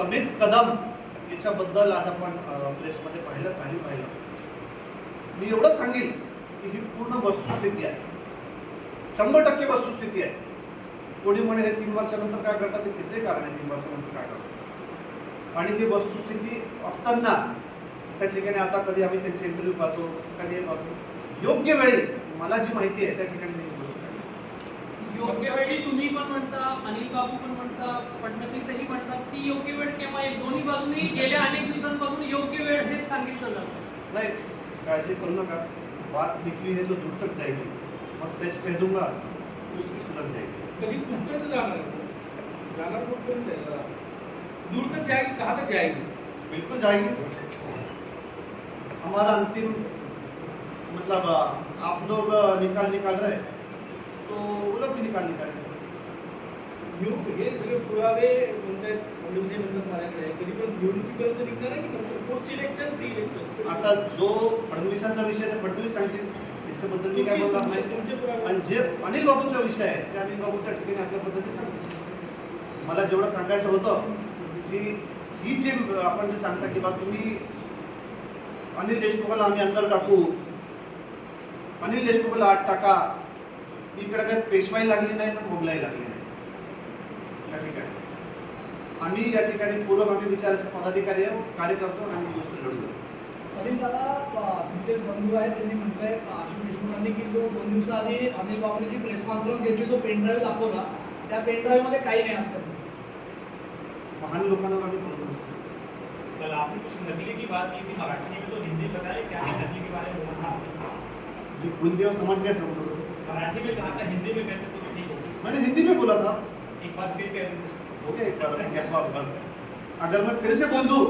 समित कदम याच्याबद्दल आज आपण प्रेसमध्ये पाहिलं काही पाहिलं. मी एवढंच सांगेन की ही पूर्ण वस्तुस्थिती आहे. शंभर टक्के वस्तुस्थिती आहे. कोणी म्हणे हे तीन वर्षानंतर काय करतात? ते तिचे कारण आहे तीन वर्षानंतर काय करतात. आणि ही वस्तुस्थिती असताना त्या ठिकाणी आता कधी आम्ही त्यांचे इंटरव्ह्यू पाहतो कधी हे पाहतो योग्य वेळी मला जी माहिती आहे त्या ठिकाणी मी योग्य वेळी तुम्ही पण म्हणता अनिल बाबू पण म्हणता फडणवीसही म्हणतात ती योग्य वेळ केव्हा? येईल दोन्ही बाजूंनी गेल्या अनेक दिवसांपासून योग्य वेळ हेच सांगितलं जातं. नहीं काळजी करू नका. बात निकली है तो दूर तक जाएगी मैं सच कह दूंगा तो उसकी सुलझ जाएगी कधी कुठपर्यंत जाणार? जाणार कुठपर्यंत आहे? जरा? दूर तक जाएगी कहाँ तक जाएगी बिल्कुल जाएगी हमारा अंतिम मतलब आप लोग निकाल निकाल रहे हैं, तो लोग भी निकाल निकालेंगे निवड हे सगळे पुरावे म्हणतायत फडणवीस म्हणतात माझ्याकडे. कधी पण निवडणुकीपर्यंत निघणार आहे की नंतर पोस्ट इलेक्शन प्री इलेक्शन आता जो फडणवीसांचा विषय आहे फडणवीस सांगतील त्याच्याबद्दल मी काय बोलणार नाही. तुमचे पुरावे. आणि जे अनिल बाबूचा विषय आहे ते अनिल बाबू त्या ठिकाणी आपल्या पद्धतीने सांगतील. मला जेवढं सांगायचं होतं की ही जी आपण जे सांगता की बा तुम्ही अनिल देशमुखाला आम्ही अंदर टाकू अनिल देशमुखाला आत टाका इकडे काही पेशवाई लागली नाही ना मोगलाई लागली नाही. या ठिकाणी. आम्ही या ठिकाणी पूर्वगामी विचाराचे पदाधिकारी आहोत कार्यकर्तो आणि आम्ही ही गोष्ट लढू सलीम दादा तुमचे बंधू आहेत त्यांनी म्हटलंय आशिष देशमुखांनी की जो दोन दिवसाआधी अनिल बाबूने जी प्रेस कॉन्फरन्स घेतली जो पेन ड्राईव्ह दाखवला त्या पेन ड्राईव्हमध्ये काही नाही असतं. महान लोकांवर आम्ही बोलत कल आपने कुछ नकली की बात की थी मराठी में तो हिंदी में बताया क्या नकली के बारे में बोलना जो गुंदेव समझ गए सब लोग मराठी में कहा था हिंदी में कहते तो ठीक हो मैंने हिंदी में बोला था। एक बार फिर कह देते गया एक बार। अगर मैं फिर से बोल दूं